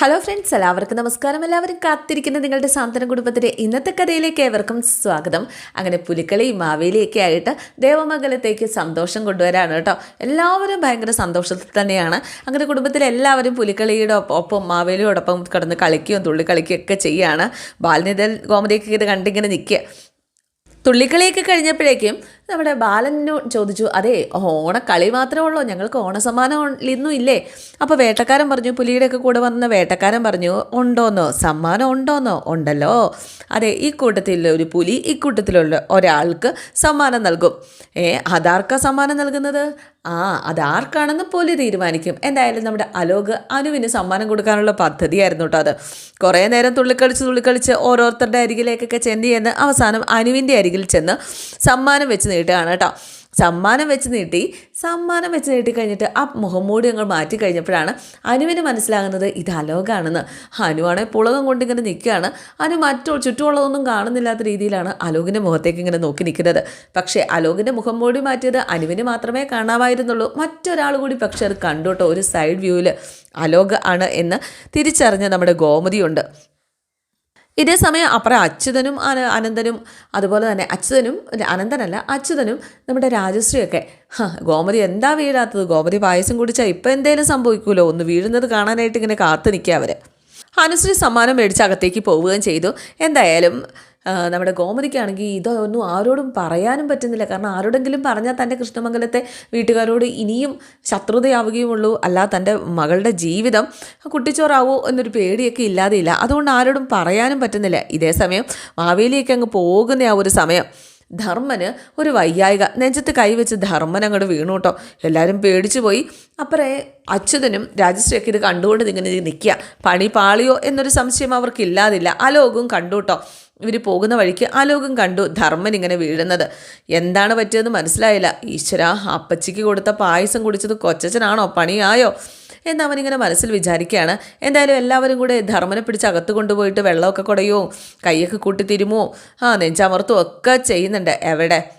Hello friends എല്ലാവർക്കും നമസ്കാരം. എല്ലാവരും കാത്തിരിക്കുന്ന നിങ്ങളുടെ സാന്ത്വന കുടുംബത്തിലെ ഇന്നത്തെ കഥയിലേക്ക് ഏവർക്കും സ്വാഗതം. അങ്ങനെ പുലിക്കളി മാവേലിയൊക്കെ ആയിട്ട് ദേവമംഗലത്തേക്ക് സന്തോഷം കൊണ്ടുവരാണ് കേട്ടോ. എല്ലാവരും ഭയങ്കര സന്തോഷത്തിൽ തന്നെയാണ്. അങ്ങനെ കുടുംബത്തിലെ എല്ലാവരും പുലിക്കളിയുടെ ഒപ്പം- മാവേലിയോടൊപ്പം കിടന്ന് കളിക്കുകയും തുള്ളി കളിക്കുകയും ഒക്കെ ചെയ്യുകയാണ് ബാലിനിതൽ ഗോമതിയൊക്കെ ഇത് കണ്ടിങ്ങനെ നിൽക്കുക തുള്ളിക്കളിയൊക്കെ കഴിഞ്ഞപ്പോഴേക്കും നമ്മുടെ ബാലനു ചോദിച്ചു അതെ ഓണക്കളി മാത്രമേ ഉള്ളൂ ഞങ്ങൾക്ക് ഓണസമ്മാനം ഇന്നും ഇല്ലേ? അപ്പോൾ വേട്ടക്കാരൻ പറഞ്ഞു പുലിയുടെയൊക്കെ കൂടെ വന്ന വേട്ടക്കാരൻ പറഞ്ഞു ഉണ്ടോന്നോ? സമ്മാനം ഉണ്ടോന്നോ? ഉണ്ടല്ലോ. അതെ ഈ കൂട്ടത്തിലുള്ള ഒരു പുലി ഈ കൂട്ടത്തിലുള്ള ഒരാൾക്ക് സമ്മാനം നൽകും. ഏ അതാർക്കാ സമ്മാനം നൽകുന്നത്? ആ അതാർക്കാണെന്ന് പുലി തീരുമാനിക്കും. എന്തായാലും നമ്മുടെ അലോക് അനുവിന് സമ്മാനം കൊടുക്കാനുള്ള പദ്ധതിയായിരുന്നു കേട്ടോ അത്. കുറേ നേരം തുള്ളിക്കളിച്ച് തുള്ളിക്കളിച്ച് ഓരോരുത്തരുടെ അരികിലേക്കൊക്കെ ചെന്ന് ചെന്ന് അവസാനം അനുവിന്റെ അരികിൽ ചെന്ന് സമ്മാനം വെച്ച് നീട്ടുകയാണ് കേട്ടോ. സമ്മാനം വെച്ച് നീട്ടി സമ്മാനം വെച്ച് നീട്ടി കഴിഞ്ഞിട്ട് ആ മുഖംമൂടി ഞങ്ങൾ മാറ്റി കഴിഞ്ഞപ്പോഴാണ് അനുവിന് മനസ്സിലാകുന്നത് ഇത് അലോകാണെന്ന്. അനുവാണെ പുളകം കൊണ്ട് ഇങ്ങനെ നിൽക്കുകയാണ്. അനു മറ്റോ ചുറ്റുമുള്ളതൊന്നും കാണുന്നില്ലാത്ത രീതിയിലാണ് അലോകിന്റെ മുഖത്തേക്ക് ഇങ്ങനെ നോക്കി നിൽക്കുന്നത്. പക്ഷേ അലോകിന്റെ മുഖം മൂടി മാറ്റിയത് അനുവിന് മാത്രമേ കാണാമായിരുന്നുള്ളൂ. മറ്റൊരാൾ കൂടി പക്ഷേ അത് കണ്ടു കേട്ടോ ഒരു സൈഡ് വ്യൂവിൽ അലോക് ആണ് എന്ന് തിരിച്ചറിഞ്ഞ നമ്മുടെ ഗോമതിയുണ്ട്. ഇതേ സമയം അപ്പുറം അച്യുതനും അന- അനന്തനും അതുപോലെ തന്നെ അച്യുതനും അനന്തനല്ല അച്യുതനും നമ്മുടെ രാജശ്രീയൊക്കെ. ഗോമതി എന്താ വീഴാത്തത്? ഗോമതി പായസം കുടിച്ചാൽ ഇപ്പം എന്തേലും സംഭവിക്കുമല്ലോ ഒന്ന് വീഴുന്നത് കാണാനായിട്ട് ഇങ്ങനെ കാത്തു നിൽക്കുക അവർ അനുശ്രീ സമ്മാനം മേടിച്ച് അകത്തേക്ക് പോവുകയും ചെയ്തു. എന്തായാലും നമ്മുടെ ഗോമതിക്കാണെങ്കിൽ ഇതൊന്നും ആരോടും പറയാനും പറ്റുന്നില്ല. കാരണം ആരോടെങ്കിലും പറഞ്ഞാൽ തന്റെ കൃഷ്ണമംഗലത്തെ വീട്ടുകാരോട് ഇനിയും ശത്രുതയാവുകയുമുള്ളൂ. അല്ല തന്റെ മകളുടെ ജീവിതം കുട്ടിച്ചോറാവോ എന്നൊരു പേടിയൊക്കെ ഇല്ലാതെയില്ല. അതുകൊണ്ട് ആരോടും പറയാനും പറ്റുന്നില്ല. ഇതേ സമയം മാവേലിയൊക്കെ അങ്ങ് പോകുന്ന ആ ഒരു സമയം ധർമ്മന് ഒരു വയ്യായിക നെഞ്ചത്ത് കൈവച്ച് ധർമ്മൻ അങ്ങോട്ട് വീണു കേട്ടോ. എല്ലാവരും പേടിച്ചു പോയി. അപ്പറേ അച്യുതനും രാജശ്രീയൊക്കെ ഇത് കണ്ടുകൊണ്ട് ഇങ്ങനെ നിൽക്കുക. പണി പാളിയോ എന്നൊരു സംശയം അവർക്കില്ലാതില്ല അലോകും കണ്ടു കേട്ടോ. ഇവർ പോകുന്ന വഴിക്ക് ആലോകം കണ്ടു ധർമ്മൻ ഇങ്ങനെ വീഴുന്നത്. എന്താണ് പറ്റിയതെന്ന് മനസ്സിലായില്ല. ഈശ്വര അപ്പച്ചിക്ക് കൊടുത്ത പായസം കുടിച്ചത് കൊച്ചച്ചനാണോ പണിയായോ? എന്ന് അവനിങ്ങനെ മനസ്സിൽ വിചാരിക്കുകയാണ്. എന്തായാലും എല്ലാവരും കൂടെ ധർമ്മനെ പിടിച്ച് അകത്ത് കൊണ്ടുപോയിട്ട് വെള്ളമൊക്കെ കുടയോ കൈയൊക്കെ കൂട്ടി തിരുമോ ആ നെഞ്ചമർത്തും ഒക്കെ ചെയ്യുന്നുണ്ട്. എവിടെ?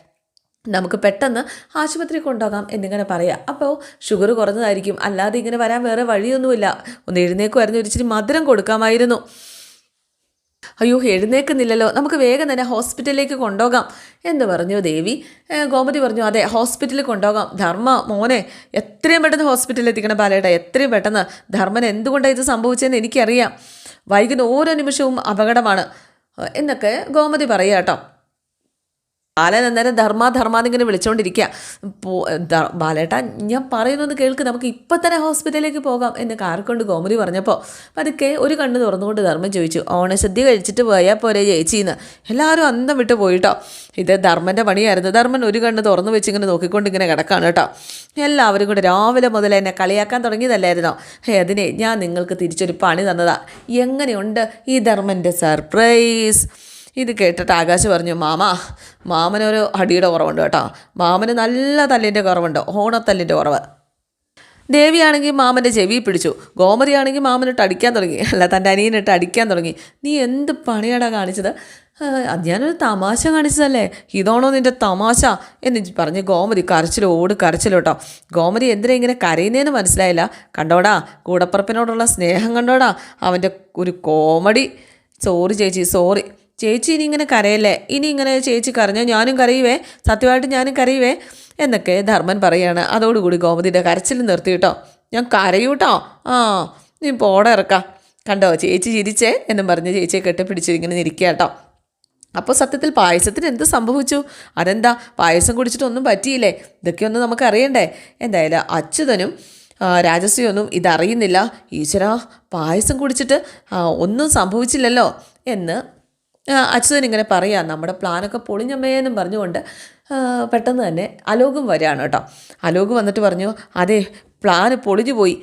നമുക്ക് പെട്ടെന്ന് ആശുപത്രി കൊണ്ടുപോകാം എന്നിങ്ങനെ പറയാം. അപ്പോൾ ഷുഗർ കുറഞ്ഞതായിരിക്കും. അല്ലാതെ ഇങ്ങനെ വരാൻ വേറെ വഴിയൊന്നുമില്ല. ഒന്ന് എഴുന്നേക്കുമായിരുന്നു ഒരിച്ചിരി മധുരം കൊടുക്കാമായിരുന്നു. അയ്യോ എഴുന്നേക്കുന്നില്ലല്ലോ. നമുക്ക് വേഗം തന്നെ ഹോസ്പിറ്റലിലേക്ക് കൊണ്ടുപോകാം എന്ന് പറഞ്ഞു ദേവി. ഗോമതി പറഞ്ഞു അതെ ഹോസ്പിറ്റലിൽ കൊണ്ടുപോകാം. ധർമ്മ മോനെ എത്രയും പെട്ടെന്ന് ഹോസ്പിറ്റലിൽ എത്തിക്കണം ബാലേട്ട. എത്രയും പെട്ടെന്ന്. ധർമ്മൻ എന്തുകൊണ്ടാണ് ഇത് സംഭവിച്ചതെന്ന് എനിക്കറിയാം. വൈകുന്ന ഓരോ നിമിഷവും അപകടമാണ്. എന്നൊക്കെ ഗോമതി പറയുക കേട്ടോ. ബാലൻ അന്നേരം ധർമ്മ എന്നിങ്ങനെ വിളിച്ചുകൊണ്ടിരിക്കുക ബാലേട്ട ഞാൻ പറയുന്നത് കേൾക്ക് നമുക്ക് ഇപ്പം തന്നെ ഹോസ്പിറ്റലിലേക്ക് പോകാം എന്ന് കാർക്കൊണ്ട് ഗോമതി പറഞ്ഞപ്പോൾ പതുക്കെ ഒരു കണ്ണ് തുറന്നുകൊണ്ട് ധർമ്മം ചോദിച്ചു ഓണസദ്യ കഴിച്ചിട്ട് പോയാൽ പോരെ ചേച്ചിന്ന് എല്ലാവരും അന്തം വിട്ട് പോയിട്ടോ. ഇത് ധർമ്മന്റെ പണിയായിരുന്നു. ധർമ്മൻ ഒരു കണ്ണ് തുറന്നു വെച്ച് ഇങ്ങനെ നോക്കിക്കൊണ്ട് ഇങ്ങനെ കിടക്കാണ് കേട്ടോ. എല്ലാവരും കൂടെ രാവിലെ മുതൽ എന്നെ കളിയാക്കാൻ തുടങ്ങിയതല്ലായിരുന്നോ? ഹേ അതിനെ ഞാൻ നിങ്ങൾക്ക് തിരിച്ചൊരു പണി തന്നതാ. എങ്ങനെയുണ്ട് ഈ ധർമ്മന്റെ സർപ്രൈസ്? ഇത് കേട്ടിട്ട് ആകാശ് പറഞ്ഞു മാമ മാമനൊരു അടിയുടെ കുറവുണ്ട് കേട്ടോ. മാമന് നല്ല തല്ലിന്റെ കുറവുണ്ട് ഓണത്തല്ലിന്റെ കുറവ്. ദേവിയാണെങ്കിൽ മാമന്റെ ചെവി പിടിച്ചു ഗോമതിയാണെങ്കിൽ മാമനിട്ട് അടിക്കാൻ തുടങ്ങി അല്ല തന്റെ അനിയനിട്ട് അടിക്കാൻ തുടങ്ങി. നീ എന്ത് പണിയാടാ കാണിച്ചത്? "ആ, അത് ഞാനൊരു തമാശ കാണിച്ചതല്ലേ ഇതാണോ നിന്റെ തമാശ? എന്ന് പറഞ്ഞ് ഗോമതി കരച്ചിലോട് കരച്ചിലോട്ടോ ഗോമതി എന്തിനാ ഇങ്ങനെ കരയുന്നതെന്ന് മനസ്സിലായില്ല. കണ്ടോടാ കൂടപ്പറപ്പിനോടുള്ള സ്നേഹം കണ്ടോടാ അവന്റെ ഒരു കോമഡി. സോറി ചേച്ചി സോറി. ചേച്ചി ഇനി ഇങ്ങനെ കരയല്ലേ? ഇനി ഇങ്ങനെ ചേച്ചി കരഞ്ഞാൽ ഞാനും കരയുവേ? സത്യമായിട്ട് ഞാനും കരയുവേ? എന്നൊക്കെ ധർമ്മൻ പറയാണ്. അതോടുകൂടി ഗോമതിയുടെ കരച്ചിൽ നിർത്തി കേട്ടോ. ഞാൻ കരയൂട്ടോ ആ നീ പോടെ ഇറക്കാം. കണ്ടോ ചേച്ചി ചിരിച്ചേ എന്നും പറഞ്ഞ് ചേച്ചിയെ കെട്ടിപ്പിടിച്ച് ഇങ്ങനെ നിൽക്കുക കേട്ടോ അപ്പോൾ സത്യത്തിൽ പായസത്തിന് എന്ത് സംഭവിച്ചു? അതെന്താ? പായസം കുടിച്ചിട്ടൊന്നും പറ്റിയില്ലേ? ഇതൊക്കെ ഒന്ന് നമുക്ക് അറിയണ്ടേ? എന്തായാലും അച്യുതനും രാജസ്വിയൊന്നും ഇതറിയുന്നില്ല. ഈശ്വര പായസം കുടിച്ചിട്ട് ഒന്നും സംഭവിച്ചില്ലല്ലോ എന്ന് അച്യുതൻ ഇങ്ങനെ പറയാം നമ്മുടെ പ്ലാനൊക്കെ പൊളിഞ്ഞമ്മേന്നും പറഞ്ഞുകൊണ്ട് പെട്ടെന്ന് തന്നെ അലോകും വരികയാണ് കേട്ടോ. അലോക് വന്നിട്ട് പറഞ്ഞു അതെ പ്ലാന് പൊളിഞ്ഞു പോയി.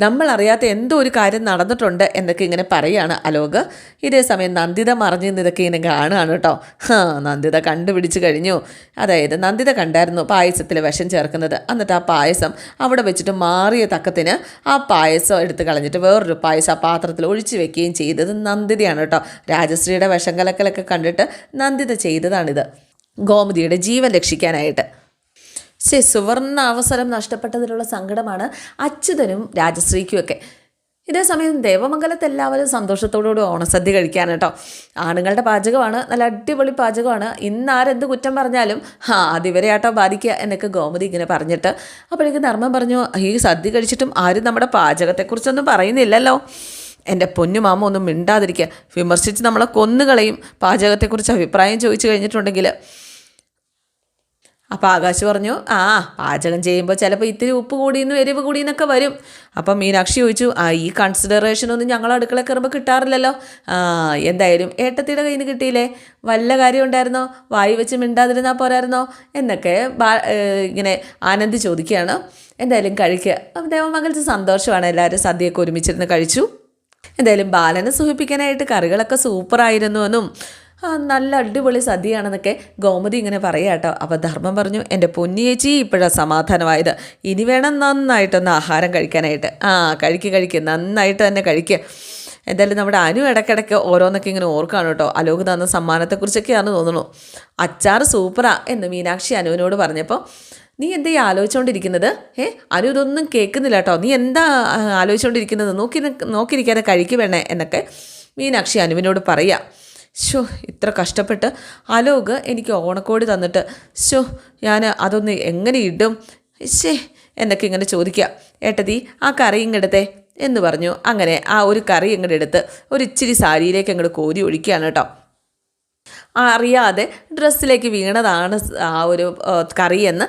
നമ്മൾ അറിയാത്ത എന്തോ ഒരു കാര്യം നടന്നിട്ടുണ്ട് എന്നൊക്കെ ഇങ്ങനെ പറയുകയാണ് അലോക്. ഇതേ സമയം നന്ദിത മറിഞ്ഞു നിന്നതൊക്കെ ഇങ്ങനെ കാണുകയാണ് കേട്ടോ. ഹാ നന്ദിത കണ്ടുപിടിച്ച് കഴിഞ്ഞു. അതായത് നന്ദിത കണ്ടായിരുന്നു പായസത്തിൽ വിഷം ചേർക്കുന്നത്. എന്നിട്ട് ആ പായസം അവിടെ വെച്ചിട്ട് മാറിയ തക്കത്തിന് ആ പായസം എടുത്ത് കളഞ്ഞിട്ട് വേറൊരു പായസം ആ പാത്രത്തിൽ ഒഴിച്ചു വെക്കുകയും ചെയ്തത് നന്ദിതയാണ് കേട്ടോ. രാജശ്രീയുടെ വിഷം കലക്കലൊക്കെ കണ്ടിട്ട് നന്ദിത ചെയ്തതാണിത്. ഗോമതിയുടെ ജീവൻ രക്ഷിക്കാനായിട്ട്. ശേ സുവർണ അവസരം നഷ്ടപ്പെട്ടതിലുള്ള സങ്കടമാണ് അച്യുതനും രാജശ്രീക്കുമൊക്കെ. ഇതേ സമയം ദേവമംഗലത്ത് എല്ലാവരും സന്തോഷത്തോടുകൂടി ഓണസദ്യ കഴിക്കാനാണ് കേട്ടോ. ആണുങ്ങളുടെ പാചകമാണ് നല്ല അടിപൊളി പാചകമാണ്. ഇന്ന് ആരെന്ത് കുറ്റം പറഞ്ഞാലും ആ അതിവരെ ആട്ടോ ബാധിക്കുക എന്നൊക്കെ ഗോമതി ഇങ്ങനെ പറഞ്ഞിട്ട്. അപ്പോഴേക്ക് ധർമ്മം പറഞ്ഞു ഈ സദ്യ കഴിച്ചിട്ടും ആരും നമ്മുടെ പാചകത്തെക്കുറിച്ചൊന്നും പറയുന്നില്ലല്ലോ. എന്റെ പൊന്നുമാമ ഒന്നും മിണ്ടാതിരിക്കുക. വിമർശിച്ച് നമ്മളെ കൊന്നുകളയും. പാചകത്തെക്കുറിച്ച് അഭിപ്രായം ചോദിച്ചു കഴിഞ്ഞിട്ടുണ്ടെങ്കിൽ അപ്പോൾ ആകാശ് പറഞ്ഞു ആ പാചകം ചെയ്യുമ്പോൾ ചിലപ്പോൾ ഇത്തിരി ഉപ്പ് കൂടിയെന്ന് എരിവ് കൂടിയെന്നൊക്കെ വരും. അപ്പം മീനാക്ഷി ചോദിച്ചു ആ ഈ കൺസിഡറേഷൻ ഒന്നും ഞങ്ങൾ അടുക്കള കയറുമ്പോൾ കിട്ടാറില്ലല്ലോ. എന്തായാലും ഏട്ടത്തിയുടെ കയ്യിൽ നിന്ന് കിട്ടിയില്ലേ? വല്ല കാര്യം ഉണ്ടായിരുന്നോ? വായി വെച്ച് മിണ്ടാതിരുന്നാൽ പോരായിരുന്നോ? എന്നൊക്കെ ഇങ്ങനെ ആനന്ദ് ചോദിക്കുകയാണ്. എന്തായാലും കഴിക്കുക. അപ്പം ദേവമംഗലത്ത് സന്തോഷമാണ്. എല്ലാവരും സദ്യയൊക്കെ ഒരുമിച്ചിരുന്ന് കഴിച്ചു. എന്തായാലും ബാലനെ സൂഹിപ്പിക്കാനായിട്ട് കറികളൊക്കെ സൂപ്പറായിരുന്നു എന്നും നല്ല അടിപൊളി സദ്യയാണെന്നൊക്കെ ഗോമതി ഇങ്ങനെ പറയാം കേട്ടോ. അപ്പോൾ ധർമ്മം പറഞ്ഞു എന്റെ പൊന്നിയേച്ചി ഇപ്പോഴാണ് സമാധാനമായത്. ഇനി വേണം നന്നായിട്ടൊന്ന് ആഹാരം കഴിക്കാനായിട്ട്. ആ കഴിക്കുക കഴിക്കുക നന്നായിട്ട് തന്നെ കഴിക്കുക എന്തായാലും നമ്മുടെ അനു ഇടയ്ക്കിടയ്ക്ക് ഓരോന്നൊക്കെ ഇങ്ങനെ ഓർക്കാണ് കേട്ടോ. അലോക് തന്ന സമ്മാനത്തെക്കുറിച്ചൊക്കെയാണ് തോന്നുന്നു. അച്ചാർ സൂപ്പറാ എന്ന് മീനാക്ഷി അനുവിനോട് പറഞ്ഞപ്പോൾ നീ എന്താ ഈ ആലോചിച്ചുകൊണ്ടിരിക്കുന്നത് ഏ അനു ഇതൊന്നും കേൾക്കുന്നില്ല കേട്ടോ. നീ എന്താ ആലോചിച്ചുകൊണ്ടിരിക്കുന്നത് നോക്കി നോക്കിയിരിക്കാതെ കഴിക്കുവേണേ എന്നൊക്കെ മീനാക്ഷി അനുവിനോട് പറയാം. ഷോ ഇത്ര കഷ്ടപ്പെട്ട്. അലോക് എനിക്ക് ഓണക്കോടി തന്നിട്ട്. ഷോ ഞാൻ അതൊന്ന് എങ്ങനെ ഇടും? ശേ എന്നൊക്കെ ഇങ്ങനെ ചോദിക്കുക ഏട്ടതി ആ കറി ഇങ്ങെടുത്തേ എന്ന് പറഞ്ഞു. അങ്ങനെ ആ ഒരു കറി ഇങ്ങോട്ട് എടുത്ത് ഒരു ഇച്ചിരി സാരിയിലേക്ക് അങ്ങോട്ട് കോരി ഒഴിക്കുകയാണ് കേട്ടോ. അറിയാതെ ഡ്രസ്സിലേക്ക് വീണതാണ് ആ ഒരു കറിയെന്ന്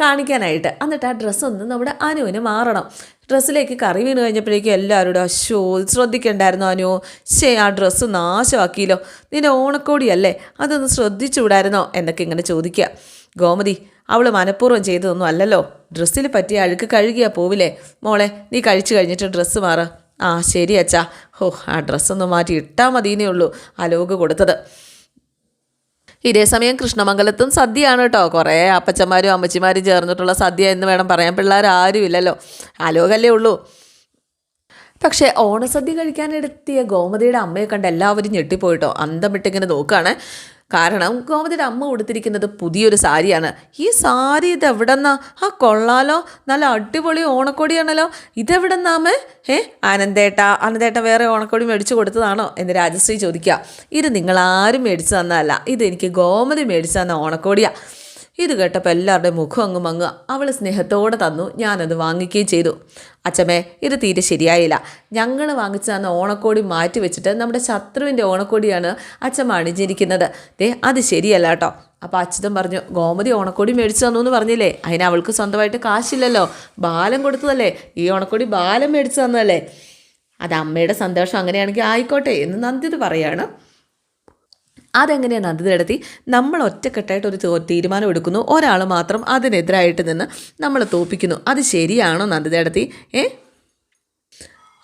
കാണിക്കാനായിട്ട്. എന്നിട്ട് ആ ഡ്രസ്സൊന്ന് നമ്മുടെ അനുവിന് മാറണം. ഡ്രസ്സിലേക്ക് കറി വീണ് കഴിഞ്ഞപ്പോഴേക്കും എല്ലാവരോടും അശോ ശ്രദ്ധിക്കണ്ടായിരുന്നു അനു? ശേ ആ ഡ്രസ്സ് നാശമാക്കിയല്ലോ. നിന്റെ ഓണക്കോടിയല്ലേ? അതൊന്ന് ശ്രദ്ധിച്ചുകൂടായിരുന്നോ? എന്നൊക്കെ ഇങ്ങനെ ചോദിക്കുക. ഗോമതി അവൾ മനഃപൂർവം ചെയ്തതൊന്നും അല്ലല്ലോ. ഡ്രസ്സിൽ പറ്റിയ അഴുക്ക് കഴുകിയാൽ പോവില്ലേ? മോളെ നീ കഴിച്ചു കഴിഞ്ഞിട്ട് ഡ്രസ്സ് മാറ. ആ ശരി അച്ഛാ. ഓ ആ ഡ്രസ്സൊന്ന് മാറ്റി ഇട്ടാൽ മതിയെന്നേ ഉള്ളൂ. അലോക് കൊടുത്തത്. ഇതേസമയം കൃഷ്ണമംഗലത്തും സദ്യയാണ് കേട്ടോ. കുറേ അപ്പച്ചന്മാരും അമ്മച്ചിമാരും ചേർന്നിട്ടുള്ള സദ്യ എന്ന് വേണം പറയാൻ. പിള്ളേർ ആരും ഇല്ലല്ലോ. ആലോകല്ലേ ഉള്ളൂ. പക്ഷേ ഓണസദ്യ കഴിക്കാനെടുത്തിയ ഗോമതിയുടെ അമ്മയെ കണ്ട് എല്ലാവരും ഞെട്ടിപ്പോയിട്ടോ. അന്തം വിട്ടിങ്ങനെ നോക്കുകയാണ് കാരണം ഗോമതിയുടെ അമ്മ കൊടുത്തിരിക്കുന്നത് പുതിയൊരു സാരിയാണ്. ഈ സാരി ഇത് എവിടെന്നാ ആ കൊള്ളാലോ. നല്ല അടിപൊളി ഓണക്കോടിയാണല്ലോ. ഇതെവിടെന്നാമേ ഏ ആനന്ദേട്ട. ആനന്ദേട്ട വേറെ ഓണക്കോടി മേടിച്ചു കൊടുത്തതാണോ എന്ന് രാജശ്രീ ചോദിക്കുക. ഇത് നിങ്ങളാരും മേടിച്ചു തന്നതല്ല ഇത് എനിക്ക് ഗോമതി മേടിച്ചു തന്ന ഓണക്കോടിയാണ് ഇത് കേട്ടപ്പോൾ എല്ലാവരുടെയും മുഖം അങ്ങ് മങ്ങുക. അവൾ സ്നേഹത്തോടെ തന്നു. ഞാനത് വാങ്ങിക്കുകയും ചെയ്തു. അച്ഛമ്മേ ഇത് തീരെ ശരിയായില്ല. ഞങ്ങൾ വാങ്ങിച്ചു തന്ന ഓണക്കോടി മാറ്റി വെച്ചിട്ട് നമ്മുടെ ശത്രുവിന്റെ ഓണക്കോടിയാണ് അച്ഛമ്മ അണിഞ്ഞിരിക്കുന്നത്. ദേ അത് ശരിയല്ല കേട്ടോ. അപ്പോൾ അച്ഛൻ പറഞ്ഞു ഗോമതി ഓണക്കോടി മേടിച്ചു തന്നു എന്ന് പറഞ്ഞില്ലേ? അതിന് അവൾക്ക് സ്വന്തമായിട്ട് കാശില്ലല്ലോ. ബാലം കൊടുത്തതല്ലേ? ഈ ഓണക്കോടി ബാലം മേടിച്ചു തന്നതല്ലേ? അത് അമ്മയുടെ സന്തോഷം അങ്ങനെയാണെങ്കിൽ ആയിക്കോട്ടെ എന്ന് നന്ദിത് പറയാണ്. അതെങ്ങനെയാണ് അത് നടത്തി? നമ്മൾ ഒറ്റക്കെട്ടായിട്ട് ഒരു തീരുമാനം എടുക്കുന്നു. ഒരാൾ മാത്രം അതിനെതിരായിട്ട് നിന്ന് നമ്മൾ തോപ്പിക്കുന്നു അത് ശരിയാണോ നന്ദി നടത്തി? ഏ?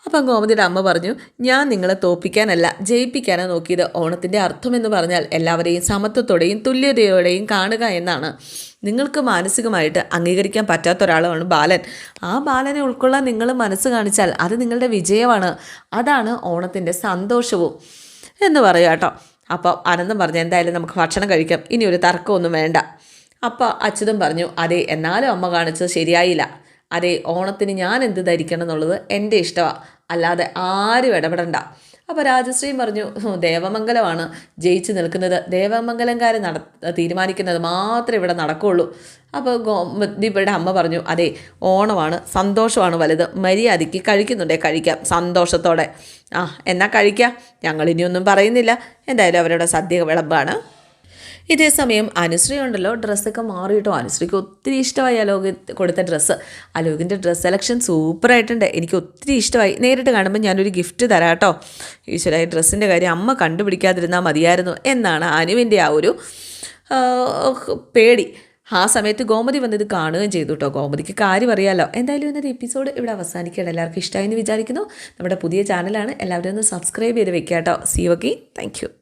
അപ്പം ഗോമതിയുടെ അമ്മ പറഞ്ഞു ഞാൻ നിങ്ങളെ തോപ്പിക്കാനല്ല ജയിപ്പിക്കാനാണ് നോക്കിയത്. ഓണത്തിന്റെ അർത്ഥമെന്ന് പറഞ്ഞാൽ എല്ലാവരെയും സമത്വത്തോടെയും തുല്യതയോടെയും കാണുക എന്നാണ്. നിങ്ങൾക്ക് മാനസികമായിട്ട് അംഗീകരിക്കാൻ പറ്റാത്ത ഒരാളാണ് ബാലൻ. ആ ബാലനെ ഉൾക്കൊള്ളാൻ നിങ്ങൾ മനസ്സ് കാണിച്ചാൽ അത് നിങ്ങളുടെ വിജയമാണ്. അതാണ് ഓണത്തിന്റെ സന്തോഷവും. എന്ന് പറയാം കേട്ടോ അപ്പോൾ ആനന്ദം പറഞ്ഞു എന്തായാലും നമുക്ക് ഭക്ഷണം കഴിക്കാം. ഇനി ഒരു തർക്കമൊന്നും വേണ്ട. അപ്പോൾ അച്യുതം പറഞ്ഞു അതെ എന്നാലും അമ്മ കാണിച്ചത് ശരിയായില്ല. അതെ ഓണത്തിന് ഞാൻ എന്ത് ധരിക്കണം എന്നുള്ളത് എന്റെ ഇഷ്ടമാണ് അല്ലാതെ ആരും ഇടപെടണ്ട. അപ്പോൾ രാജശ്രീയും പറഞ്ഞു ദേവമംഗലമാണ് ജയിച്ച് നിൽക്കുന്നത്. ദേവമംഗലംകാരെ നട തീരുമാനിക്കുന്നത് മാത്രമേ ഇവിടെ നടക്കുകയുള്ളൂ അപ്പോൾ ഗോ ഇവിടെ അമ്മ പറഞ്ഞു അതെ ഓണമാണ് സന്തോഷമാണ് വലുത്. മര്യാദയ്ക്ക് കഴിക്കുന്നുണ്ടേ കഴിക്കാം സന്തോഷത്തോടെ. ആ എന്നാൽ കഴിക്കാം. ഞങ്ങളിനിയൊന്നും പറയുന്നില്ല. എന്തായാലും അവരുടെ സദ്യ വിളമ്പാണ് ഇതേ സമയം അനുശ്രീ ഉണ്ടല്ലോ. ഡ്രസ്സൊക്കെ മാറിയിട്ടോ അനുശ്രീക്ക് ഒത്തിരി ഇഷ്ടമായി അലോക് കൊടുത്ത ഡ്രസ്സ് അലോകിന്റെ ഡ്രസ്സ് സെലക്ഷൻ സൂപ്പറായിട്ടുണ്ട് എനിക്ക് ഒത്തിരി ഇഷ്ടമായി. നേരിട്ട് കാണുമ്പോൾ ഞാനൊരു ഗിഫ്റ്റ് തരാം കേട്ടോ. ഈശ്വര ഡ്രസ്സിന്റെ കാര്യം അമ്മ കണ്ടുപിടിക്കാതിരുന്നാൽ മതിയായിരുന്നു എന്നാണ് അനുവിന്റെ ആ ഒരു പേടി. ആ സമയത്ത് ഗോമതി വന്നത് കാണുകയും ചെയ്തു കേട്ടോ. ഗോമതിക്ക് കാര്യം അറിയാമല്ലോ എന്തായാലും ഇന്നത്തെ എപ്പിസോഡ് ഇവിടെ അവസാനിക്കുകയാണ്. എല്ലാവർക്കും ഇഷ്ടമായി എന്ന് വിചാരിക്കുന്നു. നമ്മുടെ പുതിയ ചാനലാണ് എല്ലാവരും ഒന്ന് സബ്സ്ക്രൈബ് ചെയ്ത് വെക്കാം കേട്ടോ. C okay thank